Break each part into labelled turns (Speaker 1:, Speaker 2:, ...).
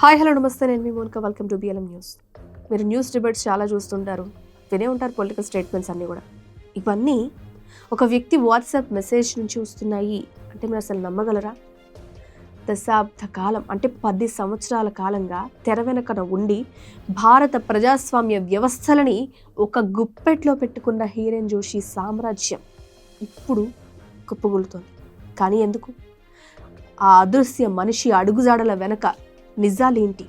Speaker 1: Hi hello నమస్తే. నేను మీ Monika. Welcome to BLM news మీరు న్యూస్ డిబేట్స్ చాలా చూస్తుంటారు. వినే ఉంటారు పొలిటికల్ స్టేట్మెంట్స్ అన్నీ కూడా. ఇవన్నీ ఒక వ్యక్తి వాట్సాప్ మెసేజ్ నుంచి వస్తున్నాయి అంటే మీరు అసలు నమ్మగలరా? దశాబ్ద కాలం అంటే పది సంవత్సరాల కాలంగా తెర వెనకన ఉండి భారత ప్రజాస్వామ్య వ్యవస్థలని ఒక గుప్పెట్లో పెట్టుకున్న హీరెన్ జోషి సామ్రాజ్యం ఇప్పుడు కుప్పగొలుతోంది కానీ ఎందుకు? ఆ అదృశ్య మనిషి అడుగుజాడల వెనక నిజాలేంటి?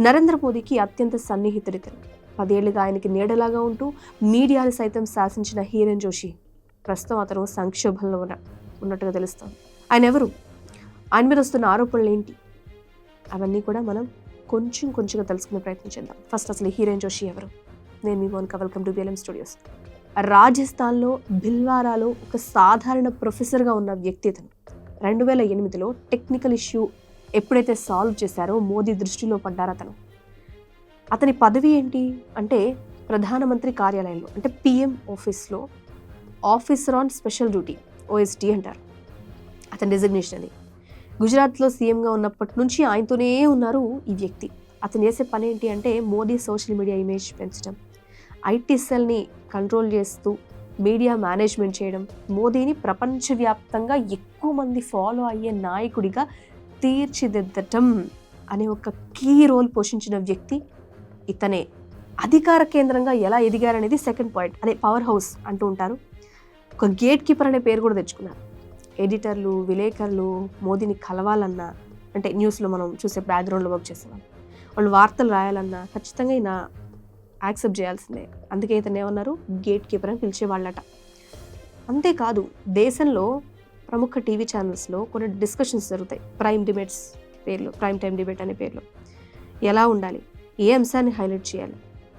Speaker 1: నరేంద్ర మోదీకి అత్యంత సన్నిహితుడితను పదేళ్ళుగా ఆయనకి నీడలాగా ఉంటూ మీడియాను సైతం శాసించిన హీరన్ జోషి ప్రస్తుతం అతను సంక్షోభంలో ఉన్న ఉన్నట్టుగా తెలుస్తోంది. ఆయన ఎవరు ఆయన మీద వస్తున్న ఆరోపణలు ఏంటి? అవన్నీ కూడా మనం కొంచెం కొంచెంగా తెలుసుకునే ప్రయత్నం చేద్దాం. ఫస్ట్ అసలు హీరోయిన్ జోషి ఎవరు? నేను మీ Monika welcome to BLM studios. రాజస్థాన్లో భిల్వారాలో ఒక సాధారణ ప్రొఫెసర్గా ఉన్న వ్యక్తి అతను. రెండు వేల ఎనిమిదిలో టెక్నికల్ ఇష్యూ ఎప్పుడైతే సాల్వ్ చేశారో మోదీ దృష్టిలో పడ్డారు అతను. అతని పదవి ఏంటి అంటే ప్రధానమంత్రి కార్యాలయంలో అంటే పిఎం ఆఫీస్లో officer on special duty OST అంటారు. అతని డెసిగ్నేషన్ అది. గుజరాత్లో సీఎంగా ఉన్నప్పటి నుంచి ఆయనతోనే ఉన్నారు ఈ వ్యక్తి. అతను చేసే పని ఏంటి అంటే మోదీ సోషల్ మీడియా ఇమేజ్ పెంచడం. ఐటీ సెల్ని కంట్రోల్ చేస్తూ మీడియా మేనేజ్మెంట్ చేయడం. మోదీని ప్రపంచవ్యాప్తంగా ఎక్కువ మంది ఫాలో అయ్యే నాయకుడిగా తీర్చిదిద్దటం అనే ఒక కీ రోల్ పోషించిన వ్యక్తి ఇతనే. అధికార కేంద్రంగా ఎలా ఎదిగారనేది సెకండ్ పాయింట్ అదే పవర్ హౌస్ అంటూ ఉంటారు. ఒక గేట్ కీపర్ అనే పేరు కూడా తెచ్చుకున్నారు. ఎడిటర్లు విలేకరులు మోదీని కలవాలన్నా అంటే న్యూస్లో మనం చూసే బ్యాక్గ్రౌండ్లో వర్క్ చేసేవాళ్ళు వాళ్ళు వార్తలు రాయాలన్నా ఖచ్చితంగా ఈయన యాక్సెప్ట్ చేయాల్సిందే. అందుకే ఇతను ఏమన్నారు? గేట్ కీపర్ అని పిలిచేవాళ్ళట. అంతేకాదు దేశంలో ప్రముఖ టీవీ ఛానల్స్లో కొన్ని డిస్కషన్స్ జరుగుతాయి. ప్రైమ్ డిబేట్స్ పేర్లు ప్రైమ్ టైం డిబేట్ అనే పేర్లో. ఎలా ఉండాలి? ఏ అంశాన్ని హైలైట్ చేయాలి?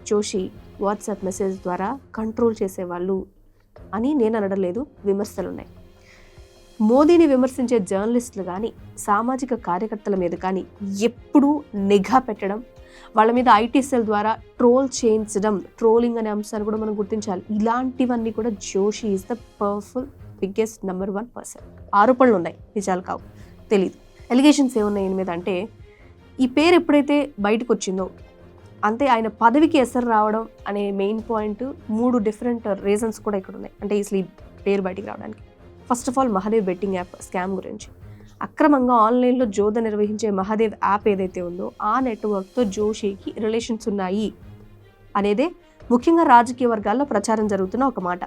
Speaker 1: జోషి వాట్సాప్ మెసేజ్ ద్వారా కంట్రోల్ చేసేవాళ్ళు అని నేను అనడం లేదు విమర్శలు ఉన్నాయి మోదీని విమర్శించే జర్నలిస్టులు కానీ సామాజిక కార్యకర్తల మీద కానీ ఎప్పుడూ నిఘా పెట్టడం వాళ్ళ మీద ఐటీ సెల్ ద్వారా ట్రోల్ చేయించడం ట్రోలింగ్ అనే అంశాన్ని కూడా మనం గుర్తించాలి. ఇలాంటివన్నీ కూడా Joshi is the powerful biggest number one person ఆరోపణలు ఉన్నాయి నిజాలు కావు. తెలీదు. ఎలిగేషన్స్ ఏమున్నాయి ఈయన మీద అంటే ఈ పేరు ఎప్పుడైతే బయటకు వచ్చిందో అంతే ఆయన పదవికి ఎసరు రావడం అనే మెయిన్ పాయింట్ మూడు డిఫరెంట్ రీజన్స్ కూడా ఇక్కడ ఉన్నాయి. అంటే ఈ స్లీప్ పేరు బయటికి రావడానికి. First of all Mahadev betting app scam గురించి. అక్రమంగా ఆన్లైన్లో జోద నిర్వహించే మహాదేవ్ యాప్ ఏదైతే ఉందో ఆ నెట్వర్క్తో జోషికి రిలేషన్స్ ఉన్నాయి అనేదే ముఖ్యంగా రాజకీయ వర్గాల్లో ప్రచారం జరుగుతున్న ఒక మాట.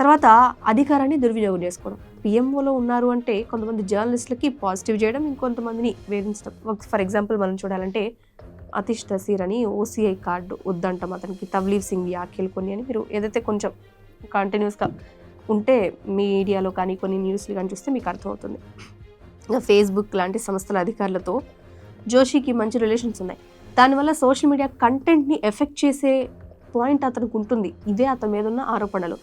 Speaker 1: తర్వాత అధికారాన్ని దుర్వినియోగం చేసుకోవడం. పిఎంఓలో ఉన్నారు అంటే కొంతమంది జర్నలిస్టులకి పాజిటివ్ చేయడం ఇంకొంతమందిని వేధించడం. ఫర్ ఎగ్జాంపుల్ మనం చూడాలంటే అతిష్ తసీర్ అని ఓసీఐ కార్డు వద్దంటాం అతనికి. తవ్లీవ్ సింగ్ వ్యాఖ్యలు కొన్ని అని మీరు ఏదైతే కొంచెం కంటిన్యూస్గా ఉంటే మీడియాలో కానీ కొన్ని న్యూస్లు కానీ చూస్తే మీకు అర్థమవుతుంది. ఇంకా ఫేస్బుక్ లాంటి సంస్థల అధికారులతో జోషికి మంచి రిలేషన్స్ ఉన్నాయి. దానివల్ల సోషల్ మీడియా కంటెంట్ని ఎఫెక్ట్ చేసే పాయింట్ అతనికి ఉంటుంది. ఇదే అతని మీద ఉన్న ఆరోపణలు.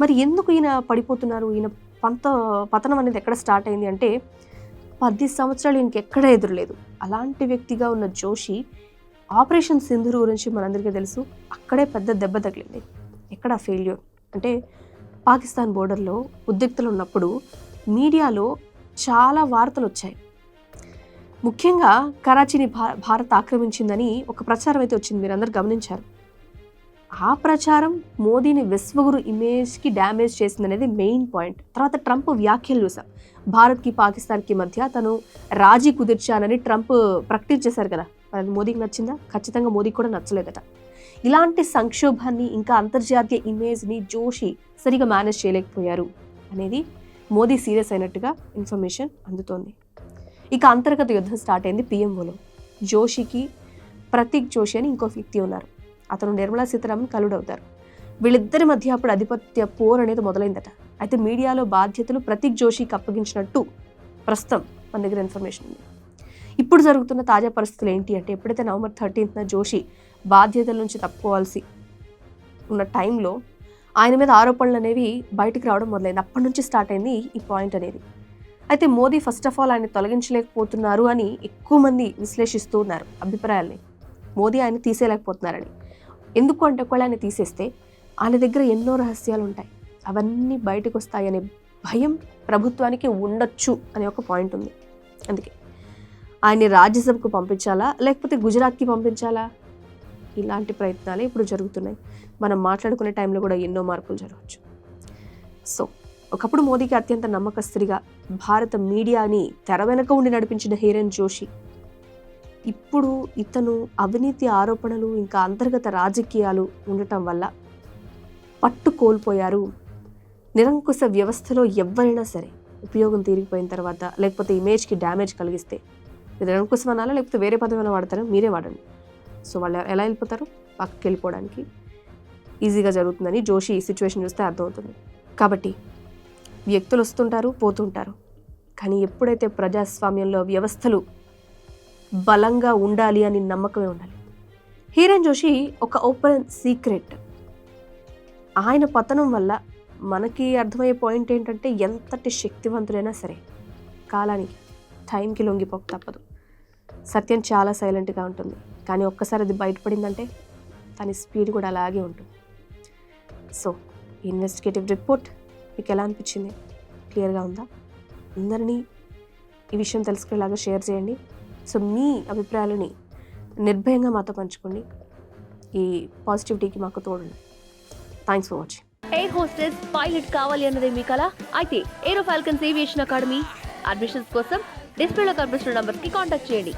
Speaker 1: మరి ఎందుకు ఈయన పడిపోతున్నారు? ఈయన పంత పతనం అనేది ఎక్కడ స్టార్ట్ అయింది అంటే పది సంవత్సరాలు ఈయనకి ఎక్కడ ఎదురులేదు. అలాంటి వ్యక్తిగా ఉన్న జోషి ఆపరేషన్ సింధూర్ గురించి మనందరికీ తెలుసు. అక్కడే పెద్ద దెబ్బ తగిలింది. ఎక్కడ ఫెయిల్యూర్ అంటే పాకిస్తాన్ బోర్డర్లో ఉద్రిక్తలు ఉన్నప్పుడు మీడియాలో చాలా వార్తలు వచ్చాయి. ముఖ్యంగా కరాచీని భా భారత్ ఆక్రమించిందని ఒక ప్రచారం అయితే వచ్చింది. మీరందరూ గమనించారు. ఆ ప్రచారం మోదీని విశ్వగురు ఇమేజ్కి డ్యామేజ్ చేసింది అనేది మెయిన్ పాయింట్. తర్వాత ట్రంప్ వ్యాఖ్యలు చూసాం. భారత్కి పాకిస్తాన్కి మధ్య తను రాజీ కుదిర్చానని ట్రంప్ ప్రకటించేశారు కదా. అది మోదీకి నచ్చిందా? ఖచ్చితంగా మోదీకి కూడా నచ్చలేదట. ఇలాంటి సంక్షోభాన్ని ఇంకా అంతర్జాతీయ ఇమేజ్ని జోషి సరిగా మేనేజ్ చేయలేకపోయారు అనేది మోదీ సీరియస్ అయినట్టుగా ఇన్ఫర్మేషన్ అందుతోంది. ఇక అంతర్గత యుద్ధం స్టార్ట్ అయింది పిఎంఓలో. జోషికి ప్రతీక్ జోషి అని ఇంకో వ్యక్తి ఉన్నారు. అతను నిర్మలా సీతారామన్ కలుడవుతారు. వీళ్ళిద్దరి మధ్య అప్పుడు ఆధిపత్య పోర్ అనేది మొదలైందట. అయితే మీడియాలో బాధ్యతలు ప్రతీక్ జోషికి అప్పగించినట్టు ప్రస్తుతం మన దగ్గర ఇన్ఫర్మేషన్ ఉంది. ఇప్పుడు జరుగుతున్న తాజా పరిస్థితులు ఏంటి అంటే ఎప్పుడైతే నవంబర్ థర్టీన్త్న జోషి బాధ్యతల నుంచి తప్పుకోవాల్సి ఉన్న టైంలో ఆయన మీద ఆరోపణలు అనేవి బయటికి రావడం మొదలైంది. అప్పటి నుంచి స్టార్ట్ అయింది ఈ పాయింట్ అనేది. అయితే మోదీ ఫస్ట్ ఆఫ్ ఆల్ ఆయన తొలగించలేకపోతున్నారు అని ఎక్కువ మంది విశ్లేషిస్తూ ఉన్నారు అభిప్రాయాల్ని. మోదీ ఆయన తీసేయలేకపోతున్నారని. ఎందుకు అంటే ఒకవేళ ఆయన తీసేస్తే ఆయన దగ్గర ఎన్నో రహస్యాలు ఉంటాయి. అవన్నీ బయటకు వస్తాయనే భయం ప్రభుత్వానికి ఉండొచ్చు అనే ఒక పాయింట్ ఉంది. అందుకే ఆయన్ని రాజ్యసభకు పంపించాలా? లేకపోతే గుజరాత్కి పంపించాలా? ఇలాంటి ప్రయత్నాలే ఇప్పుడు జరుగుతున్నాయి. మనం మాట్లాడుకునే టైంలో కూడా ఎన్నో మార్పులు జరగవచ్చు సో ఒకప్పుడు మోదీకి అత్యంత నమ్మకస్తుడిగా భారత మీడియాని తెర వెనక ఉండి నడిపించిన హీరన్ జోషి ఇప్పుడు ఇతను అవినీతి ఆరోపణలు ఇంకా అంతర్గత రాజకీయాలు ఉండటం వల్ల పట్టు కోల్పోయారు. నిరంకుశ వ్యవస్థలో ఎవరైనా సరే ఉపయోగం తీరిగిపోయిన తర్వాత లేకపోతే ఇమేజ్కి డ్యామేజ్ కలిగిస్తే నిరంకుశం అనాలా లేకపోతే వేరే పదం ఏమైనా వాడతారా? మీరే వాడండి. సో వాళ్ళు ఎలా వెళ్ళిపోతారు? పక్కకి వెళ్ళిపోవడానికి ఈజీగా జరుగుతుందని జోషి ఈ సిచ్యువేషన్ చూస్తే అర్థమవుతుంది. కాబట్టి వ్యక్తులు వస్తుంటారు పోతుంటారు. కానీ ఎప్పుడైతే ప్రజాస్వామ్యంలో వ్యవస్థలు బలంగా ఉండాలి అని నమ్మకమే ఉండాలి. హీరన్ జోషి ఒక ఓపెన్ సీక్రెట్. ఆయన పతనం వల్ల మనకి అర్థమయ్యే పాయింట్ ఏంటంటే ఎంతటి శక్తివంతులైనా సరే కాలానికి టైంకి లొంగిపోక తప్పదు. సత్యం చాలా సైలెంట్గా ఉంటుంది. కానీ ఒక్కసారి అది బయటపడిందంటే దాని స్పీడ్ కూడా అలాగే ఉంటుంది. సో ఇన్వెస్టిగేటివ్ రిపోర్ట్ మీకు ఎలా అనిపించింది? క్లియర్గా ఉందా? అందరినీ ఈ విషయం తెలుసుకునేలాగా షేర్ చేయండి. సో మీ అభిప్రాయాలని నిర్భయంగా మాతో పంచుకోండి. ఈ పాజిటివిటీకి మాకు తోడండి. Thanks for watching
Speaker 2: air hostess pilot కావాలి అన్నదే మీ కళ అయితే Aero Falcons aviation academy admissions కోసం డిస్ప్లేలో కనిపిస్తున్న నంబర్కి కాంటాక్ట్ చేయండి.